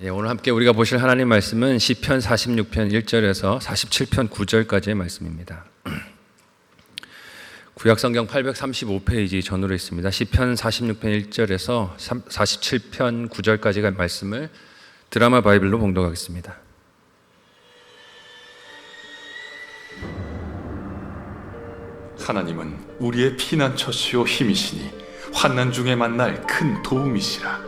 예, 오늘 함께 우리가 보실 하나님 말씀은 시편 46편 1절에서 47편 9절까지의 말씀입니다. 구약 성경 835페이지 전으로 있습니다. 시편 46편 1절에서 47편 9절까지의 말씀을 드라마 바이블로 봉독하겠습니다. 하나님은 우리의 피난처시요 힘이시니 환난 중에 만날 큰 도움이시라.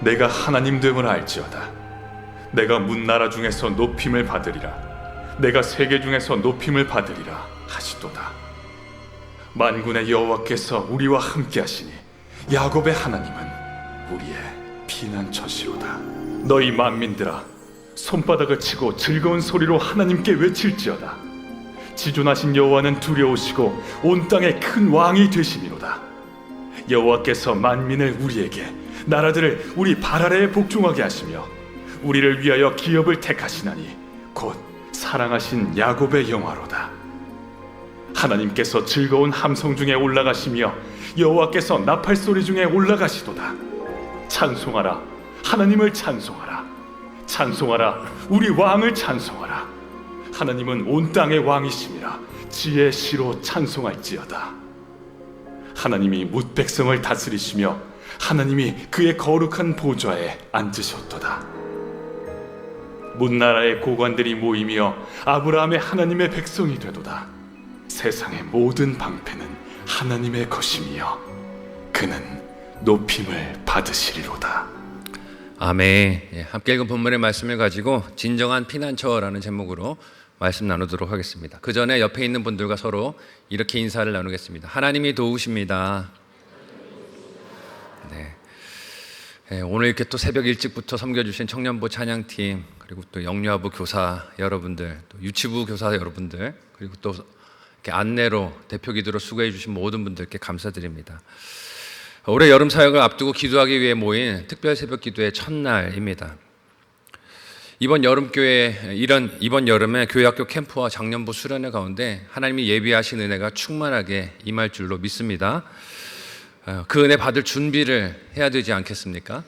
내가 하나님 됨을 알지어다. 내가 문나라 중에서 높임을 받으리라. 내가 세계 중에서 높임을 받으리라 하시도다. 만군의 여호와께서 우리와 함께 하시니 야곱의 하나님은 우리의 피난처시로다. 너희 만민들아 손바닥을 치고 즐거운 소리로 하나님께 외칠지어다. 지존하신 여호와는 두려우시고 온 땅의 큰 왕이 되심이로다. 여호와께서 만민을 우리에게 나라들을 우리 발 아래에 복종하게 하시며 우리를 위하여 기업을 택하시나니 곧 사랑하신 야곱의 영화로다. 하나님께서 즐거운 함성 중에 올라가시며 여호와께서 나팔 소리 중에 올라가시도다. 찬송하라. 하나님을 찬송하라. 찬송하라. 우리 왕을 찬송하라. 하나님은 온 땅의 왕이심이라 지혜 시로 찬송할지어다 하나님이 뭇 백성을 다스리시며 하나님이 그의 거룩한 보좌에 앉으셨도다 문나라의 고관들이 모이며 아브라함의 하나님의 백성이 되도다 세상의 모든 방패는 하나님의 것이며 그는 높임을 받으시리로다. 아멘. 예, 함께 읽은 본문의 말씀을 가지고 진정한 피난처라는 제목으로 말씀 나누도록 하겠습니다. 그 전에 옆에 있는 분들과 서로 이렇게 인사를 나누겠습니다. 하나님이 도우십니다. 네. 예, 오늘 이렇게 또 새벽 일찍부터 섬겨주신 청년부 찬양팀 그리고 또 영유아부 교사 여러분들, 또 유치부 교사 여러분들 그리고 또 이렇게 안내로 대표 기도로 수고해 주신 모든 분들께 감사드립니다. 올해 여름 사역을 앞두고 기도하기 위해 모인 특별 새벽 기도의 첫날입니다. 이번 여름 교회 이런 이번 여름에 교회 학교 캠프와 작년부 수련회 가운데 하나님이 예비하신 은혜가 충만하게 임할 줄로 믿습니다. 어, 그 은혜 받을 준비를 해야 되지 않겠습니까?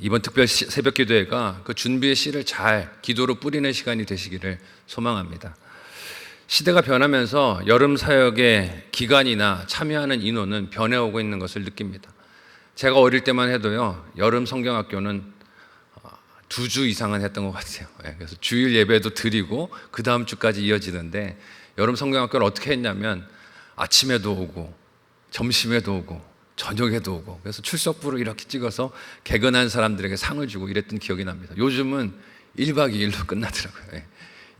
이번 특별 새벽 기도회가 그 준비의 씨를 잘 기도로 뿌리는 시간이 되시기를 소망합니다. 시대가 변하면서 여름 사역의 기간이나 참여하는 인원은 변해오고 있는 것을 느낍니다. 제가 어릴 때만 해도요, 여름 성경학교는 어, 두 주 이상은 했던 것 같아요. 예, 그래서 주일 예배도 드리고 그 다음 주까지 이어지는데 여름 성경학교를 어떻게 했냐면 아침에도 오고 점심에도 오고 저녁에도 오고 그래서 출석부를 이렇게 찍어서 개근한 사람들에게 상을 주고 이랬던 기억이 납니다. 요즘은 1박 2일로 끝나더라고요. 예.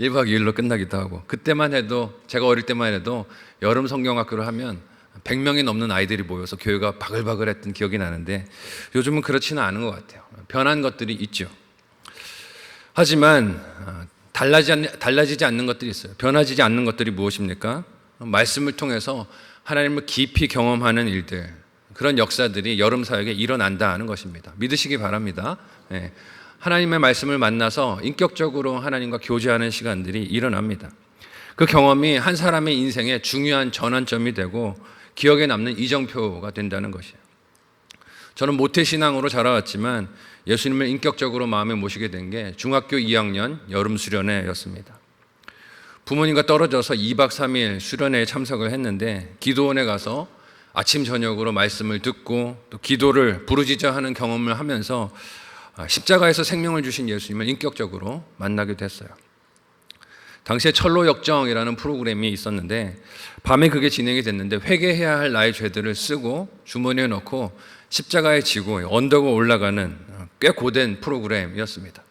1박 2일로 끝나기도 하고 그때만 해도 제가 어릴 때만 해도 여름 성경학교를 하면 100명이 넘는 아이들이 모여서 교회가 바글바글했던 기억이 나는데 요즘은 그렇지는 않은 것 같아요. 변한 것들이 있죠. 하지만 어, 달라지 않, 달라지지 않는 것들이 있어요. 변화지지 않는 것들이 무엇입니까? 말씀을 통해서 하나님을 깊이 경험하는 일들 그런 역사들이 여름 사역에 일어난다 하는 것입니다. 믿으시기 바랍니다. 예. 하나님의 말씀을 만나서 인격적으로 하나님과 교제하는 시간들이 일어납니다. 그 경험이 한 사람의 인생에 중요한 전환점이 되고 기억에 남는 이정표가 된다는 것이에요. 저는 모태신앙으로 자라왔지만 예수님을 인격적으로 마음에 모시게 된 게 중학교 2학년 여름 수련회였습니다. 부모님과 떨어져서 2박 3일 수련회에 참석을 했는데 기도원에 가서 아침 저녁으로 말씀을 듣고 또 기도를 부르짖어 하는 경험을 하면서 아, 십자가에서 생명을 주신 예수님을 인격적으로 만나게 됐어요. 당시에 철로 역정이라는 프로그램이 있었는데 밤에 그게 진행이 됐는데 회개해야 할 나의 죄들을 쓰고 주머니에 넣고 십자가에 지고 언덕을 올라가는 꽤 고된 프로그램이었습니다.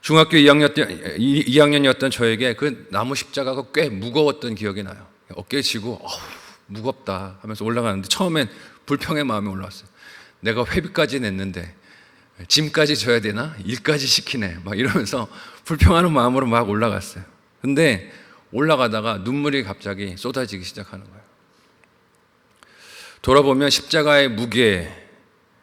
중학교 2학년 때 2학년이었던 저에게 그 나무 십자가가 꽤 무거웠던 기억이 나요. 어깨에 지고 어우, 무겁다 하면서 올라가는데 처음엔 불평의 마음이 올라왔어요. 내가 회비까지 냈는데 짐까지 져야 되나? 일까지 시키네. 막 이러면서 불평하는 마음으로 막 올라갔어요. 근데 올라가다가 눈물이 갑자기 쏟아지기 시작하는 거예요. 돌아보면 십자가의 무게,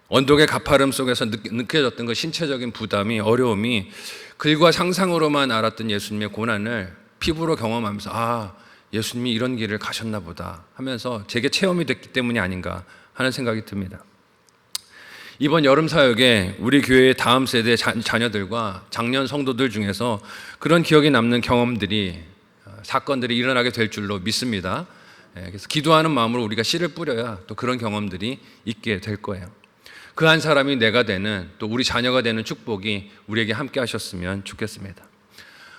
언덕의 가파름 속에서 느- 느껴졌던 그 신체적인 부담이, 어려움이 글과 상상으로만 알았던 예수님의 고난을 피부로 경험하면서 아, 예수님이 이런 길을 가셨나 보다 하면서 제게 체험이 됐기 때문이 아닌가 하는 생각이 듭니다. 이번 여름 사역에 우리 교회의 다음 세대 자, 자녀들과 작년 성도들 중에서 그런 기억이 남는 경험들이 어, 사건들이 일어나게 될 줄로 믿습니다. 예, 그래서 기도하는 마음으로 우리가 씨를 뿌려야 또 그런 경험들이 있게 될 거예요. 그 한 사람이 내가 되는 또 우리 자녀가 되는 축복이 우리에게 함께 하셨으면 좋겠습니다.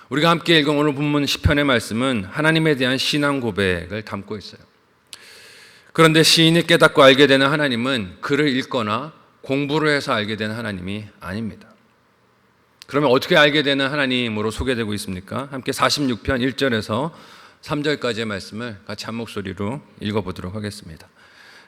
우리가 함께 읽은 오늘 본문 시편의 말씀은 하나님에 대한 신앙 고백을 담고 있어요. 그런데 시인이 깨닫고 알게 되는 하나님은 글을 읽거나 공부를 해서 알게 되는 하나님이 아닙니다. 그러면 어떻게 알게 되는 하나님으로 소개되고 있습니까? 함께 46편 1절에서 3절까지의 말씀을 같이 한 목소리로 읽어보도록 하겠습니다.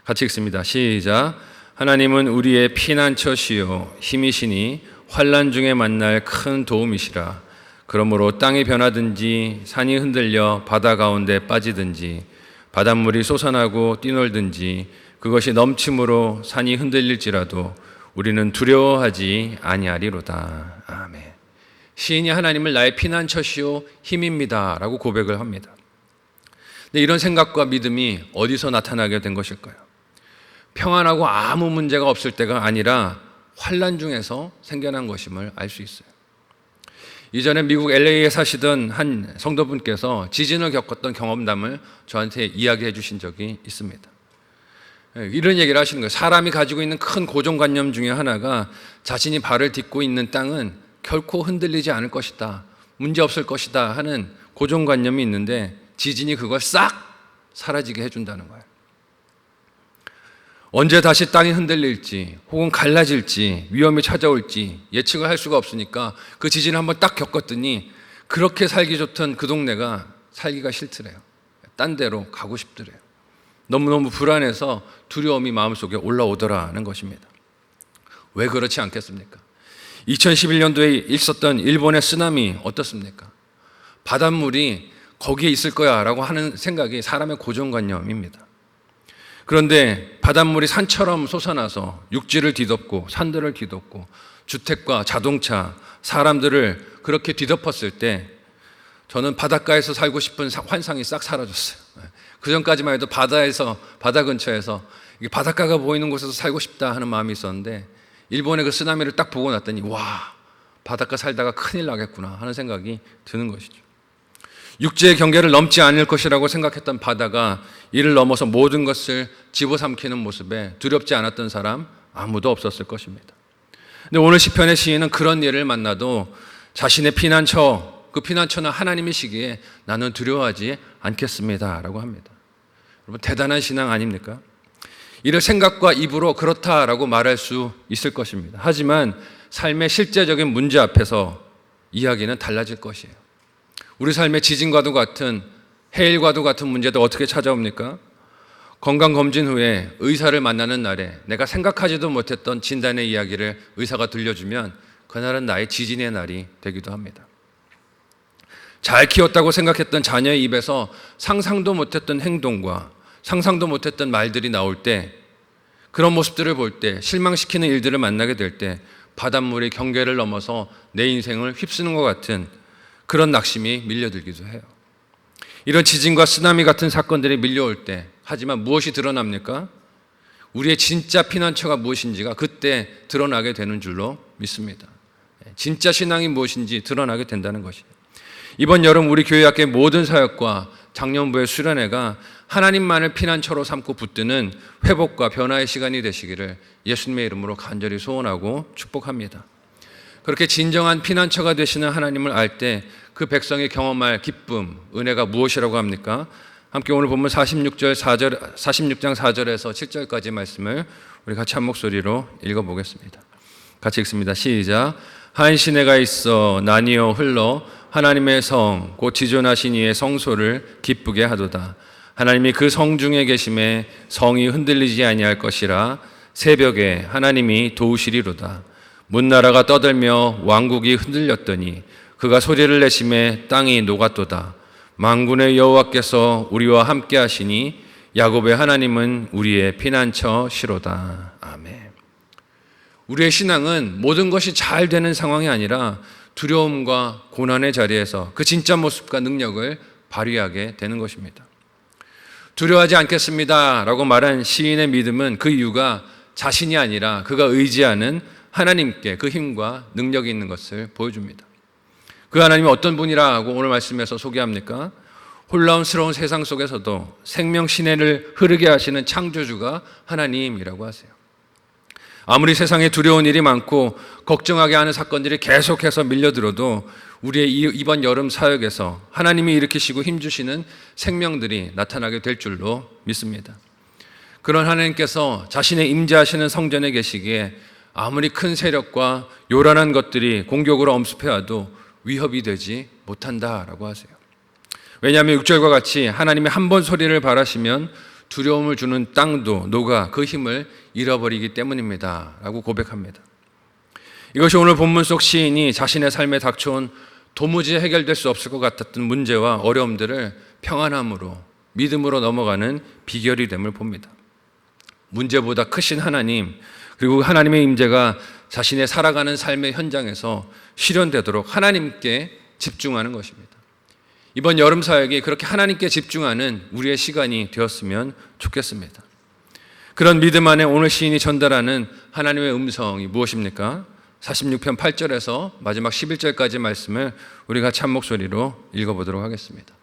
같이 읽습니다. 시작. 하나님은 우리의 피난처시요 힘이시니 환란 중에 만날 큰 도움이시라. 그러므로 땅이 변하든지 산이 흔들려 바다 가운데 빠지든지 바닷물이 솟아나고 뛰놀든지 그것이 넘침으로 산이 흔들릴지라도 우리는 두려워하지 아니하리로다. 아멘. 시인이 하나님을 나의 피난처시요 힘입니다라고 고백을 합니다. 근데 이런 생각과 믿음이 어디서 나타나게 된 것일까요? 평안하고 아무 문제가 없을 때가 아니라 환란 중에서 생겨난 것임을 알 수 있어요. 이전에 미국 LA에 사시던 한 성도분께서 지진을 겪었던 경험담을 저한테 이야기해 주신 적이 있습니다. 예, 이런 얘기를 하시는 거예요. 사람이 가지고 있는 큰 고정관념 중에 하나가 자신이 발을 딛고 있는 땅은 결코 흔들리지 않을 것이다. 문제 없을 것이다 하는 고정관념이 있는데 지진이 그걸 싹 사라지게 해준다는 거예요. 언제 다시 땅이 흔들릴지 혹은 갈라질지 위험이 찾아올지 예측을 할 수가 없으니까 그 지진을 한번 딱 겪었더니 그렇게 살기 좋던 그 동네가 살기가 싫더래요. 딴 데로 가고 싶더래요. 너무너무 불안해서 두려움이 마음속에 올라오더라는 것입니다. 왜 그렇지 않겠습니까? 2011년도에 있었던 일본의 쓰나미 어떻습니까? 바닷물이 거기에 있을 거야 라고 하는 생각이 사람의 고정관념입니다. 그런데 바닷물이 산처럼 솟아나서 육지를 뒤덮고 산들을 뒤덮고 주택과 자동차, 사람들을 그렇게 뒤덮었을 때 저는 바닷가에서 살고 싶은 사- 환상이 싹 사라졌어요. 그 전까지만 해도 바다에서 바다 근처에서 바닷가가 보이는 곳에서 살고 싶다 하는 마음이 있었는데 일본의 그 쓰나미를 딱 보고 났더니 와 바닷가 살다가 큰일 나겠구나 하는 생각이 드는 것이죠. 육지의 경계를 넘지 않을 것이라고 생각했던 바다가 이를 넘어서 모든 것을 집어삼키는 모습에 두렵지 않았던 사람 아무도 없었을 것입니다. 근데 오늘 시편의 시인은 그런 일을 만나도 자신의 피난처 그 피난처는 하나님이시기에 나는 두려워하지 않겠습니다라고 합니다. 여러분 대단한 신앙 아닙니까? 이를 생각과 입으로 그렇다라고 말할 수 있을 것입니다. 하지만 삶의 실제적인 문제 앞에서 이야기는 달라질 것이에요. 우리 삶의 지진과도 같은 해일과도 같은 문제도 어떻게 찾아옵니까? 건강 검진 후에 의사를 만나는 날에 내가 생각하지도 못했던 진단의 이야기를 의사가 들려주면 그날은 나의 지진의 날이 되기도 합니다. 잘 키웠다고 생각했던 자녀의 입에서 상상도 못했던 행동과 상상도 못했던 말들이 나올 때 그런 모습들을 볼 때 실망시키는 일들을 만나게 될 때 바닷물이 경계를 넘어서 내 인생을 휩쓰는 것 같은 그런 낙심이 밀려들기도 해요. 이런 지진과 쓰나미 같은 사건들이 밀려올 때 하지만 무엇이 드러납니까? 우리의 진짜 피난처가 무엇인지가 그때 드러나게 되는 줄로 믿습니다. 진짜 신앙이 무엇인지 드러나게 된다는 것이에요. 이번 여름 우리 교회 학교의 모든 사역과 작년부의 수련회가 하나님만을 피난처로 삼고 붙드는 회복과 변화의 시간이 되시기를 예수님의 이름으로 간절히 소원하고 축복합니다. 그렇게 진정한 피난처가 되시는 하나님을 알 때 그 백성이 경험할 기쁨, 은혜가 무엇이라고 합니까? 함께 오늘 보면 46절 4절 46장 4절에서 7절까지 말씀을 우리 같이 한 목소리로 읽어 보겠습니다. 같이 읽습니다. 시작. 한 시내가 있어 나뉘어 흘러 하나님의 성, 곧 지존하신 이의 성소를 기쁘게 하도다. 하나님이 그 성 중에 계심에 성이 흔들리지 아니할 것이라 새벽에 하나님이 도우시리로다. 문나라가 떠들며 왕국이 흔들렸더니 그가 소리를 내심에 땅이 녹았도다. 만군의 여호와께서 우리와 함께 하시니 야곱의 하나님은 우리의 피난처시로다. 아멘. 우리의 신앙은 모든 것이 잘 되는 상황이 아니라 두려움과 고난의 자리에서 그 진짜 모습과 능력을 발휘하게 되는 것입니다. 두려워하지 않겠습니다. 라고 말한 시인의 믿음은 그 이유가 자신이 아니라 그가 의지하는 하나님께 그 힘과 능력이 있는 것을 보여줍니다. 그 하나님이 어떤 분이라고 오늘 말씀에서 소개합니까? 혼란스러운 세상 속에서도 생명 시내를 흐르게 하시는 창조주가 하나님이라고 하세요. 아무리 세상에 두려운 일이 많고 걱정하게 하는 사건들이 계속해서 밀려들어도 우리의 이- 이번 여름 사역에서 하나님이 일으키시고 힘주시는 생명들이 나타나게 될 줄로 믿습니다. 그런 하나님께서 자신의 임재하시는 성전에 계시기에 아무리 큰 세력과 요란한 것들이 공격으로 엄습해와도 위협이 되지 못한다라고 하세요. 왜냐하면 6절과 같이 하나님이 한 번 소리를 바라시면 두려움을 주는 땅도 녹아 그 힘을 잃어버리기 때문입니다. 라고 고백합니다. 이것이 오늘 본문 속 시인이 자신의 삶에 닥쳐온 도무지 해결될 수 없을 것 같았던 문제와 어려움들을 평안함으로 믿음으로 넘어가는 비결이 됨을 봅니다. 문제보다 크신 하나님 그리고 하나님의 임재가 자신의 살아가는 삶의 현장에서 실현되도록 하나님께 집중하는 것입니다. 이번 여름 사역이 그렇게 하나님께 집중하는 우리의 시간이 되었으면 좋겠습니다. 그런 믿음 안에 오늘 시인이 전달하는 하나님의 음성이 무엇입니까? 46편 8절에서 마지막 11절까지 말씀을 우리 같이 한 목소리로 읽어보도록 하겠습니다.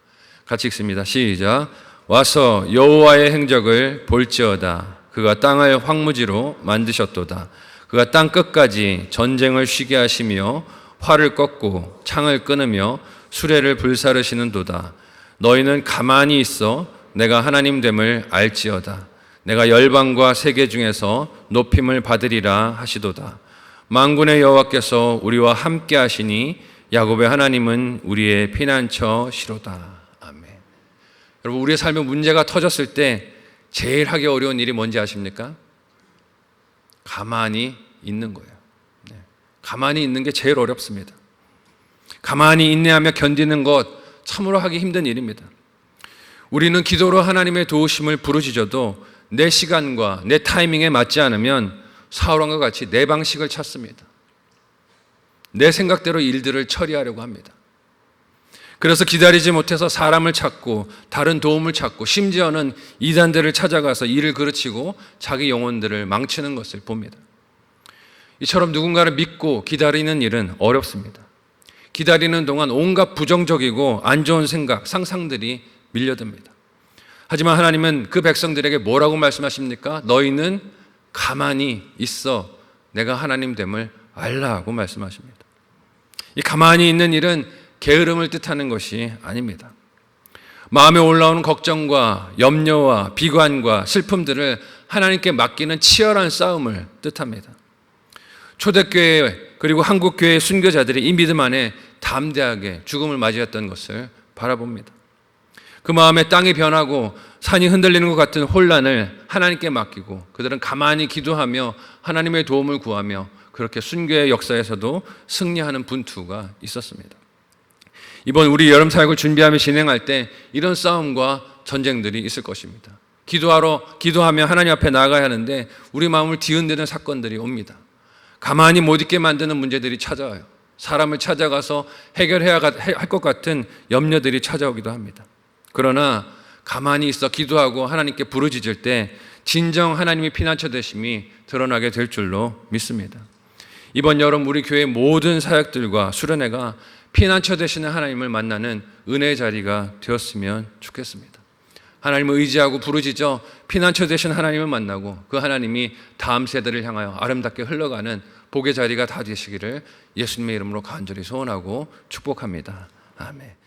같이 읽습니다. 시작. 와서 여호와의 행적을 볼지어다. 그가 땅을 황무지로 만드셨도다. 그가 땅 끝까지 전쟁을 쉬게 하시며 활을 꺾고 창을 끊으며 수레를 불사르시는 도다. 너희는 가만히 있어 내가 하나님 됨을 알지어다. 내가 열방과 세계 중에서 높임을 받으리라 하시도다. 만군의 여호와께서 우리와 함께 하시니 야곱의 하나님은 우리의 피난처시로다. 아멘. 여러분 우리의 삶에 문제가 터졌을 때 제일 하기 어려운 일이 뭔지 아십니까? 가만히 있는 거예요. 네. 가만히 있는 게 제일 어렵습니다. 가만히 인내하며 견디는 것 참으로 하기 힘든 일입니다. 우리는 기도로 하나님의 도우심을 부르짖어도 내 시간과 내 타이밍에 맞지 않으면 사울왕과 같이 내 방식을 찾습니다. 내 생각대로 일들을 처리하려고 합니다. 그래서 기다리지 못해서 사람을 찾고 다른 도움을 찾고 심지어는 이단들을 찾아가서 일을 그르치고 자기 영혼들을 망치는 것을 봅니다. 이처럼 누군가를 믿고 기다리는 일은 어렵습니다. 기다리는 동안 온갖 부정적이고 안 좋은 생각, 상상들이 밀려듭니다. 하지만 하나님은 그 백성들에게 뭐라고 말씀하십니까? 너희는 가만히 있어 내가 하나님 됨을 알라고 말씀하십니다. 이 가만히 있는 일은 게으름을 뜻하는 것이 아닙니다. 마음에 올라오는 걱정과 염려와 비관과 슬픔들을 하나님께 맡기는 치열한 싸움을 뜻합니다. 초대교회 그리고 한국교회 순교자들이 이 믿음 안에 담대하게 죽음을 맞이했던 것을 바라봅니다. 그 마음에 땅이 변하고 산이 흔들리는 것 같은 혼란을 하나님께 맡기고 그들은 가만히 기도하며 하나님의 도움을 구하며 그렇게 순교의 역사에서도 승리하는 분투가 있었습니다. 이번 우리 여름 사역을 준비하며 진행할 때 이런 싸움과 전쟁들이 있을 것입니다. 기도하러 기도하며 하나님 앞에 나아가야 하는데 우리 마음을 뒤흔드는 사건들이 옵니다. 가만히 못 있게 만드는 문제들이 찾아와요. 사람을 찾아가서 해결해야 할 것 같은 염려들이 찾아오기도 합니다. 그러나 가만히 있어 기도하고 하나님께 부르짖을 때 진정 하나님의 피난처 되심이 드러나게 될 줄로 믿습니다. 이번 여름 우리 교회 모든 사역들과 수련회가 피난처 되시는 하나님을 만나는 은혜의 자리가 되었으면 좋겠습니다. 하나님을 의지하고 부르짖어 피난처 되신 하나님을 만나고 그 하나님이 다음 세대를 향하여 아름답게 흘러가는 복의 자리가 다 되시기를 예수님의 이름으로 간절히 소원하고 축복합니다. 아멘.